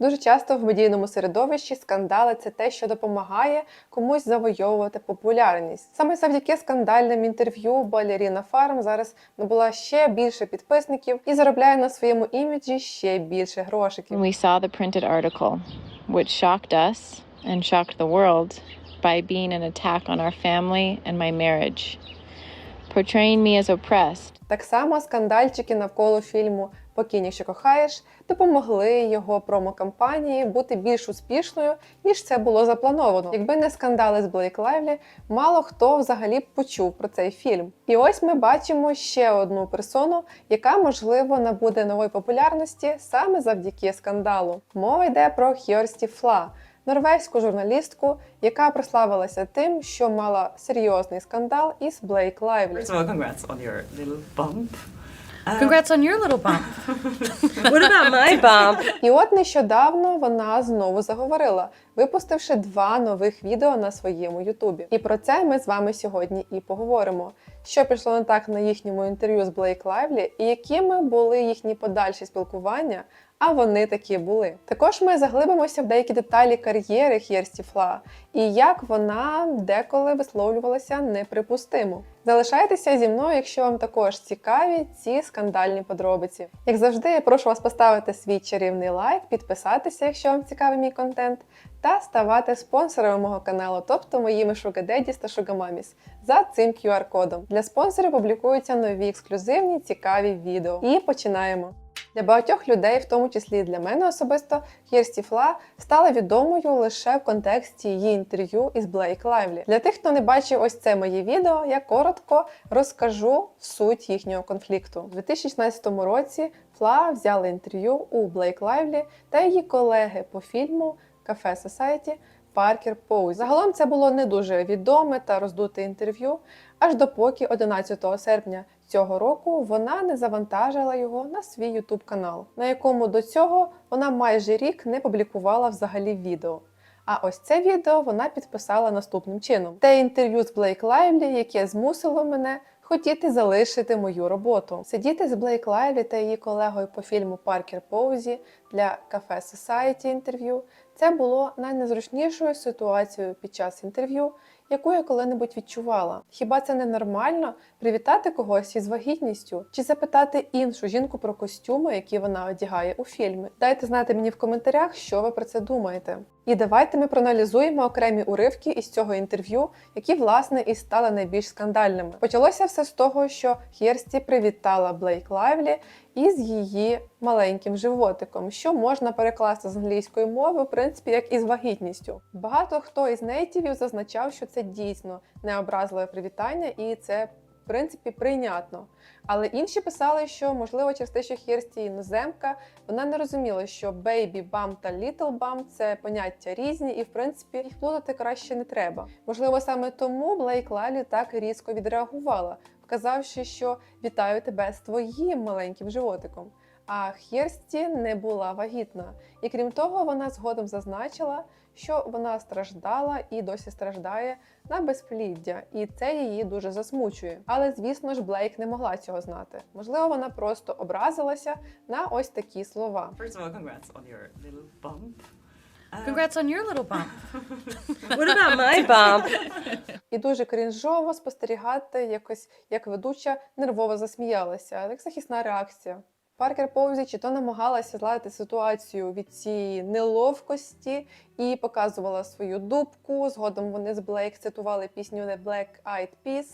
Дуже часто в медійному середовищі скандали це те, що допомагає комусь завойовувати популярність. Саме завдяки скандальним інтерв'ю балеріна Фарм зараз набула ще більше підписників і заробляє на своєму іміджі ще більше грошиків. We saw the printed article, which shocked us and shocked the world by being an attack on our family and my marriage, portraying me as oppressed, Так само скандальчики навколо фільму Покінь, якщо кохаєш допомогли його промокампанії бути більш успішною, ніж це було заплановано. Якби не скандали з Блейк Лайвлі, мало хто взагалі почув про цей фільм. І ось ми бачимо ще одну персону, яка можливо набуде нової популярності саме завдяки скандалу. Мова йде про Хьорсті Фла. Норвезьку журналістку, яка прославилася тим, що мала серйозний скандал із Блейк Лайвлі. Congrats on your little bump. Uh, Congrats on your little bump. What about my bump? І от нещодавно вона знову заговорила, випустивши два нових відео на своєму Ютубі. І про це ми з вами сьогодні і поговоримо. Що пішло не так на їхньому інтерв'ю з Блейк Лайвлі, і якими були їхні подальші спілкування. А вони такі були. Також ми заглибимося в деякі деталі кар'єри Хєрсті Фла і як вона деколи висловлювалася неприпустимо. Залишайтеся зі мною, якщо вам також цікаві ці скандальні подробиці. Як завжди, я прошу вас поставити свій чарівний лайк, підписатися, якщо вам цікавий мій контент, та ставати спонсорами мого каналу, тобто моїми шугадедіс та шугамаміс, за цим QR-кодом. Для спонсорів публікуються нові ексклюзивні цікаві відео. І починаємо. Для багатьох людей, в тому числі і для мене особисто, Хєрсті Фла стала відомою лише в контексті її інтерв'ю із Блейк Лайвлі. Для тих, хто не бачив ось це моє відео, я коротко розкажу суть їхнього конфлікту. У 2016 році Фла взяла інтерв'ю у Блейк Лайвлі та її колеги по фільму Кафе Society Паркер Поуз. Загалом це було не дуже відоме та роздуте інтерв'ю, аж допоки 11 серпня цього року вона не завантажила його на свій YouTube канал, на якому до цього вона майже рік не публікувала взагалі відео. А ось це відео вона підписала наступним чином: те інтерв'ю з Блейк Лайвлі, яке змусило мене хотіти залишити мою роботу. Сидіти з Блейк Лайвлі та її колегою по фільму Паркер Поузі для Cafe Society інтерв'ю. Це було найнезручнішою ситуацією під час інтерв'ю, яку я коли-небудь відчувала. Хіба це не нормально привітати когось із вагітністю чи запитати іншу жінку про костюми, які вона одягає у фільмі? Дайте знати мені в коментарях, що ви про це думаєте. І давайте ми проаналізуємо окремі уривки із цього інтерв'ю, які власне і стали найбільш скандальними. Почалося все з того, що Хєрсті привітала Блейк Лайвлі із її маленьким животиком, що можна перекласти з англійської мови, в принципі, як із вагітністю. Багато хто із нейтівів зазначав, що це дійсно необразливе привітання, і це принципі прийнятно. Але інші писали, що можливо через те, що Хірсті іноземка, вона не розуміла, що baby bump та little bump – це поняття різні, і в принципі їх плутати краще не треба. Можливо, саме тому Блейк Лалі так різко відреагувала, вказавши, що вітаю тебе з твоїм маленьким животиком. А Хєрсті не була вагітна, і крім того, вона згодом зазначила, що вона страждала і досі страждає на безпліддя, і це її дуже засмучує. Але звісно ж, Блейк не могла цього знати. Можливо, вона просто образилася на ось такі слова. First of all, congrats on your little bump. Congrats on your little bump. What about my bump? І дуже крінжово спостерігати, якось як ведуча нервово засміялася, як захисна реакція. Паркер Повзі чи то намагалася зладити ситуацію від цієї неловкості і показувала свою дубку. Згодом вони з Блейк цитували пісню The Black Eyed Peas.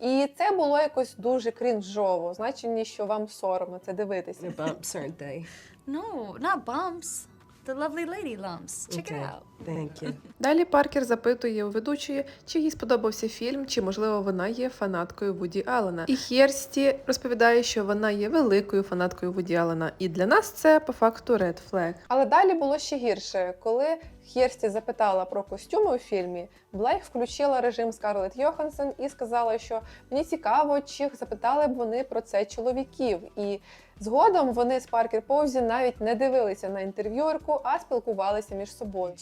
І це було якось дуже крінжово, Значить, що вам соромно це дивитися. They're bumps, aren't they? No, not bumps. The lovely lady lumps. Check it out. Thank you. Далі Паркер запитує у ведучої, чи їй сподобався фільм, чи можливо вона є фанаткою Вуді Аллена. І Хєрсті розповідає, що вона є великою фанаткою Вуді Аллена. І для нас це по факту Red Flag. Але далі було ще гірше, коли Хєрсті запитала про костюми у фільмі. Блейк включила режим Скарлетт Йоханссон і сказала, що мені цікаво, чи запитали б вони про це чоловіків. І згодом вони з Паркер Повзі навіть не дивилися на інтерв'юерку, а спілкувалися між собою.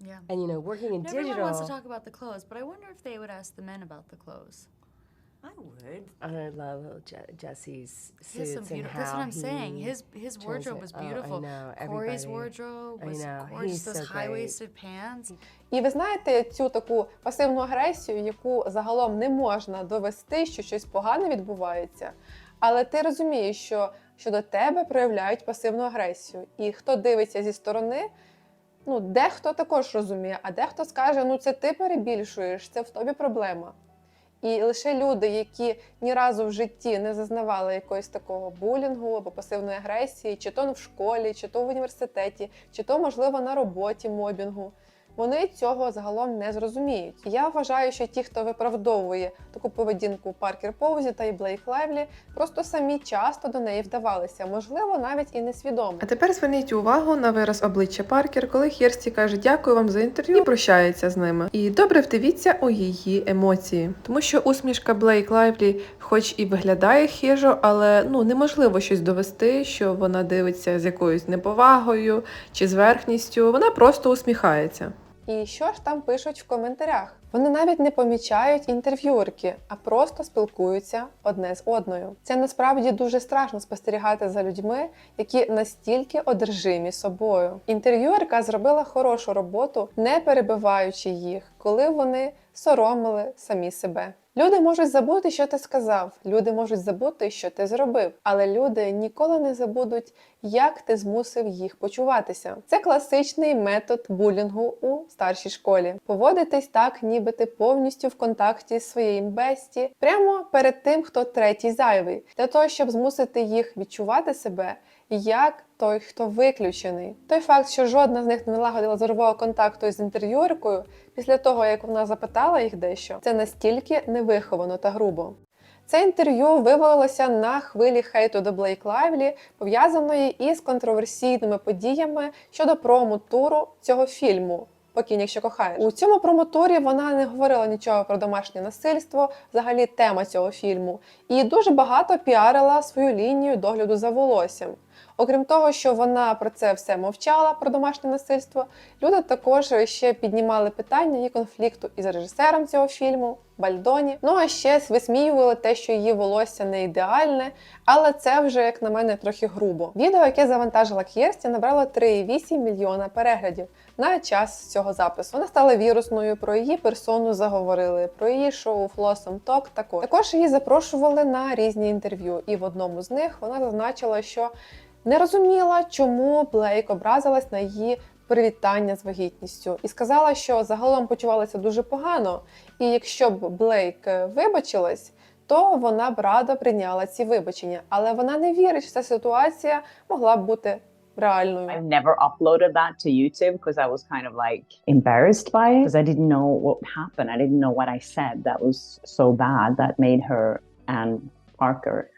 Yeah. And you know, working in Everyone digital. wants to talk about the clothes, but I wonder if they would ask the men about the clothes. I would. I love Je- Jesse's He has some suits and how That's what I'm saying. His his wardrobe was oh, I know, Corey's wardrobe I know, gorgeous. he's Those so high-waisted pants. І ви знаєте цю таку пасивну агресію, яку загалом не можна довести, що щось погане відбувається. Але ти розумієш, що щодо тебе проявляють пасивну агресію. І хто дивиться зі сторони, ну дехто також розуміє, а дехто скаже: ну це ти перебільшуєш, це в тобі проблема. І лише люди, які ні разу в житті не зазнавали якогось такого булінгу або пасивної агресії, чи то в школі, чи то в університеті, чи то, можливо, на роботі мобінгу, вони цього загалом не зрозуміють. Я вважаю, що ті, хто виправдовує таку поведінку Паркер Поузі та і Блейк Лайвлі, просто самі часто до неї вдавалися, можливо, навіть і несвідомо. А тепер зверніть увагу на вираз обличчя Паркер, коли Херсті каже дякую вам за інтерв'ю і прощається з ними. І добре вдивіться у її емоції, тому що усмішка Блейк Лайвлі, хоч і виглядає хижо, але ну неможливо щось довести, що вона дивиться з якоюсь неповагою чи зверхністю. Вона просто усміхається. І що ж там пишуть в коментарях? Вони навіть не помічають інтерв'юерки, а просто спілкуються одне з одною. Це насправді дуже страшно спостерігати за людьми, які настільки одержимі собою. Інтерв'юерка зробила хорошу роботу, не перебиваючи їх, коли вони соромили самі себе. Люди можуть забути, що ти сказав, люди можуть забути, що ти зробив, але люди ніколи не забудуть, як ти змусив їх почуватися. Це класичний метод булінгу у старшій школі. Поводитись так, ніби ти повністю в контакті з своїм бесті, прямо перед тим, хто третій зайвий, для того, щоб змусити їх відчувати себе як той, хто виключений. Той факт, що жодна з них не налагодила зорового контакту з інтерв'юеркою після того, як вона запитала їх дещо, це настільки невиховано та грубо. Це інтерв'ю вивалилося на хвилі хейту до Блейк Лайвлі, пов'язаної із контроверсійними подіями щодо промо-туру цього фільму. Покінь, якщо кохаєш. У цьому промоторі вона не говорила нічого про домашнє насильство, взагалі тема цього фільму, і дуже багато піарила свою лінію догляду за волоссям. Окрім того, що вона про це все мовчала про домашнє насильство, люди також ще піднімали питання її конфлікту із режисером цього фільму Бальдоні. Ну а ще висміювали те, що її волосся не ідеальне, але це вже, як на мене, трохи грубо. Відео, яке завантажила К'єрсті, набрало 3,8 мільйона переглядів на час цього запису. Вона стала вірусною, про її персону заговорили, про її шоу Флосом Ток також. Також її запрошували на різні інтерв'ю, і в одному з них вона зазначила, що не розуміла, чому Блейк образилась на її привітання з вагітністю, і сказала, що загалом почувалася дуже погано, і якщо б Блейк е, вибачилась, то вона б радо прийняла ці вибачення. Але вона не вірить, що ця ситуація могла б бути реальною. I've never uploaded that to YouTube because I was kind of like embarrassed by it because I didn't know what happened. I didn't know what I said that was so bad that made her and Parker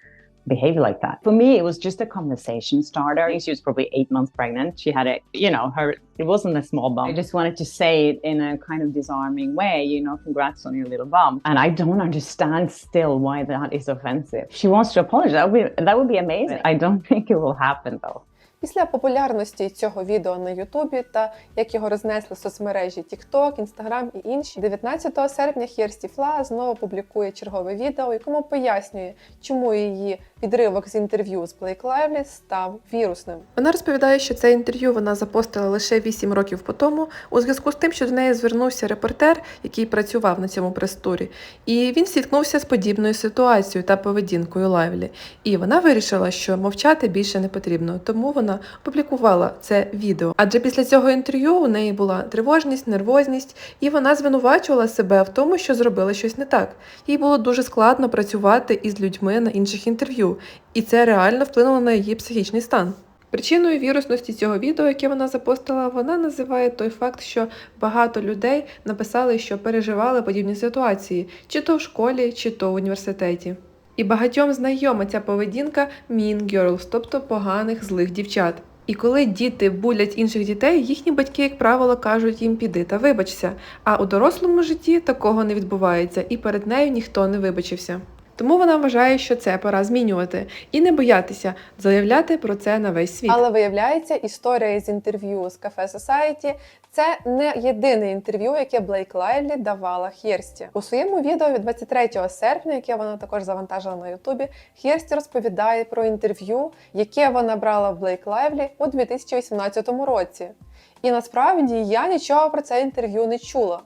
behave like that. For me, it was just a conversation starter. Think she was probably eight months pregnant. She had a, you know, her, it wasn't a small bump. I just wanted to say it in a kind of disarming way, you know, congrats on your little bump. And I don't understand still why that is offensive. She wants to apologize. That would be, that would be amazing. I don't think it will happen though. Після популярності цього відео на Ютубі та як його рознесли соцмережі TikTok, Instagram і інші, 19 серпня Херсті Фла знову публікує чергове відео, якому пояснює, чому її відривок з інтерв'ю з Блейк Лайвлі став вірусним. Вона розповідає, що це інтерв'ю вона запостила лише 8 років по тому, у зв'язку з тим, що до неї звернувся репортер, який працював на цьому прес-турі, і він зіткнувся з подібною ситуацією та поведінкою Лайвлі. І вона вирішила, що мовчати більше не потрібно, тому вона опублікувала це відео. Адже після цього інтерв'ю у неї була тривожність, нервозність, і вона звинувачувала себе в тому, що зробила щось не так. Їй було дуже складно працювати із людьми на інших інтерв'ю, і це реально вплинуло на її психічний стан. Причиною вірусності цього відео, яке вона запостила, вона називає той факт, що багато людей написали, що переживали подібні ситуації, чи то в школі, чи то в університеті. І багатьом знайома ця поведінка mean girls, тобто поганих злих дівчат. І коли діти булять інших дітей, їхні батьки, як правило, кажуть їм піди та вибачся. А у дорослому житті такого не відбувається, і перед нею ніхто не вибачився. Тому вона вважає, що це пора змінювати і не боятися заявляти про це на весь світ. Але виявляється, історія із інтерв'ю з Cafe Society – це не єдине інтерв'ю, яке Блейк Лайвлі давала Хєрсті. У своєму відео від 23 серпня, яке вона також завантажила на Ютубі, Хєрсті розповідає про інтерв'ю, яке вона брала в Блейк Лайвлі у 2018 році. І насправді я нічого про це інтерв'ю не чула.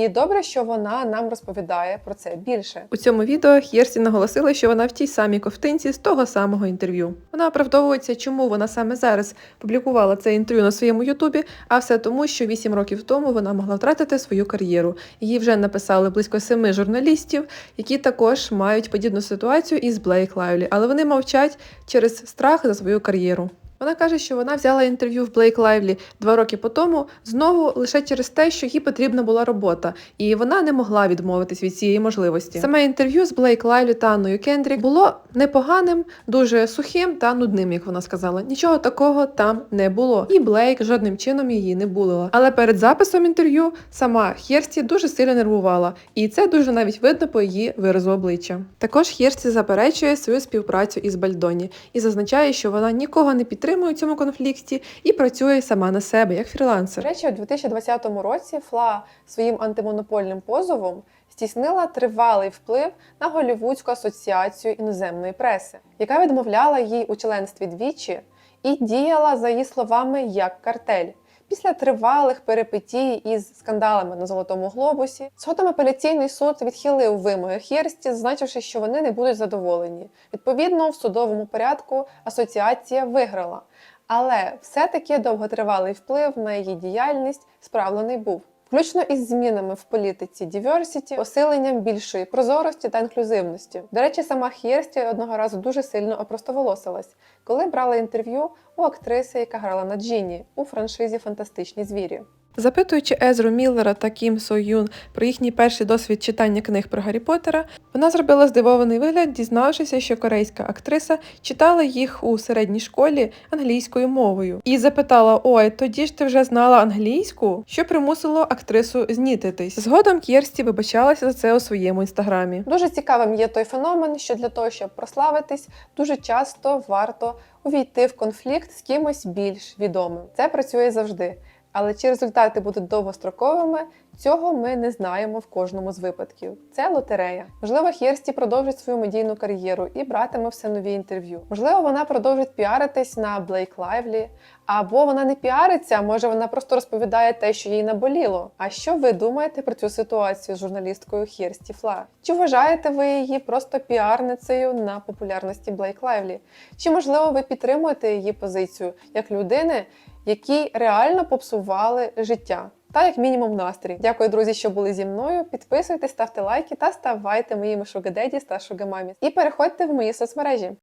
І добре, що вона нам розповідає про це більше. У цьому відео Хєрсі наголосила, що вона в тій самій ковтинці з того самого інтерв'ю. Вона оправдовується, чому вона саме зараз публікувала це інтерв'ю на своєму Ютубі, а все тому, що 8 років тому вона могла втратити свою кар'єру. Її вже написали близько семи журналістів, які також мають подібну ситуацію із Блейк Лайвлі, але вони мовчать через страх за свою кар'єру. Вона каже, що вона взяла інтерв'ю в Блейк Лайвлі два роки по тому, знову лише через те, що їй потрібна була робота, і вона не могла відмовитись від цієї можливості. Саме інтерв'ю з Блейк Лайвлі та Анною Кендрік було непоганим, дуже сухим та нудним, як вона сказала. Нічого такого там не було. І Блейк жодним чином її не булила. Але перед записом інтерв'ю сама Хєрсті дуже сильно нервувала, і це дуже навіть видно по її виразу обличчя. Також Хєрсті заперечує свою співпрацю із Бальдоні і зазначає, що вона нікого не підтримує у цьому конфлікті і працює сама на себе як фрілансер. Речі, у 2020 році Фла своїм антимонопольним позовом здійснила тривалий вплив на Голівудську асоціацію іноземної преси, яка відмовляла їй у членстві двічі і діяла, за її словами, як картель. Після тривалих перипетій із скандалами на золотому глобусі, згодом апеляційний суд відхилив вимоги Хєрсті, зазначивши, що вони не будуть задоволені. Відповідно, в судовому порядку асоціація виграла, але все-таки довготривалий вплив на її діяльність справлений був. Включно із змінами в політиці diversity, посиленням більшої прозорості та інклюзивності. До речі, сама Хєрсті одного разу дуже сильно опростоволосилась, коли брала інтерв'ю у актриси, яка грала на Джіні у франшизі Фантастичні звірі. Запитуючи Езру Міллера та Кім Со Юн про їхній перший досвід читання книг про Гаррі Поттера, вона зробила здивований вигляд, дізнавшися, що корейська актриса читала їх у середній школі англійською мовою, і запитала: Ой, тоді ж ти вже знала англійську, що примусило актрису знітитись. Згодом Кєрсті вибачалася за це у своєму інстаграмі. Дуже цікавим є той феномен, що для того, щоб прославитись, дуже часто варто увійти в конфлікт з кимось більш відомим. Це працює завжди. Але чи результати будуть довгостроковими, цього ми не знаємо в кожному з випадків. Це лотерея. Можливо, Хєрсті продовжить свою медійну кар'єру і братиме все нові інтерв'ю. Можливо, вона продовжить піаритись на Блейк Лайвлі, або вона не піариться, може вона просто розповідає те, що їй наболіло. А що ви думаєте про цю ситуацію з журналісткою Хєрсті Фла? Чи вважаєте ви її просто піарницею на популярності Блейк Лайвлі? Чи можливо ви підтримуєте її позицію як людини? Які реально попсували життя. Та як мінімум настрій. Дякую, друзі, що були зі мною. Підписуйтесь, ставте лайки та ставайте моїми шугедеді та шугамамі. І переходьте в мої соцмережі.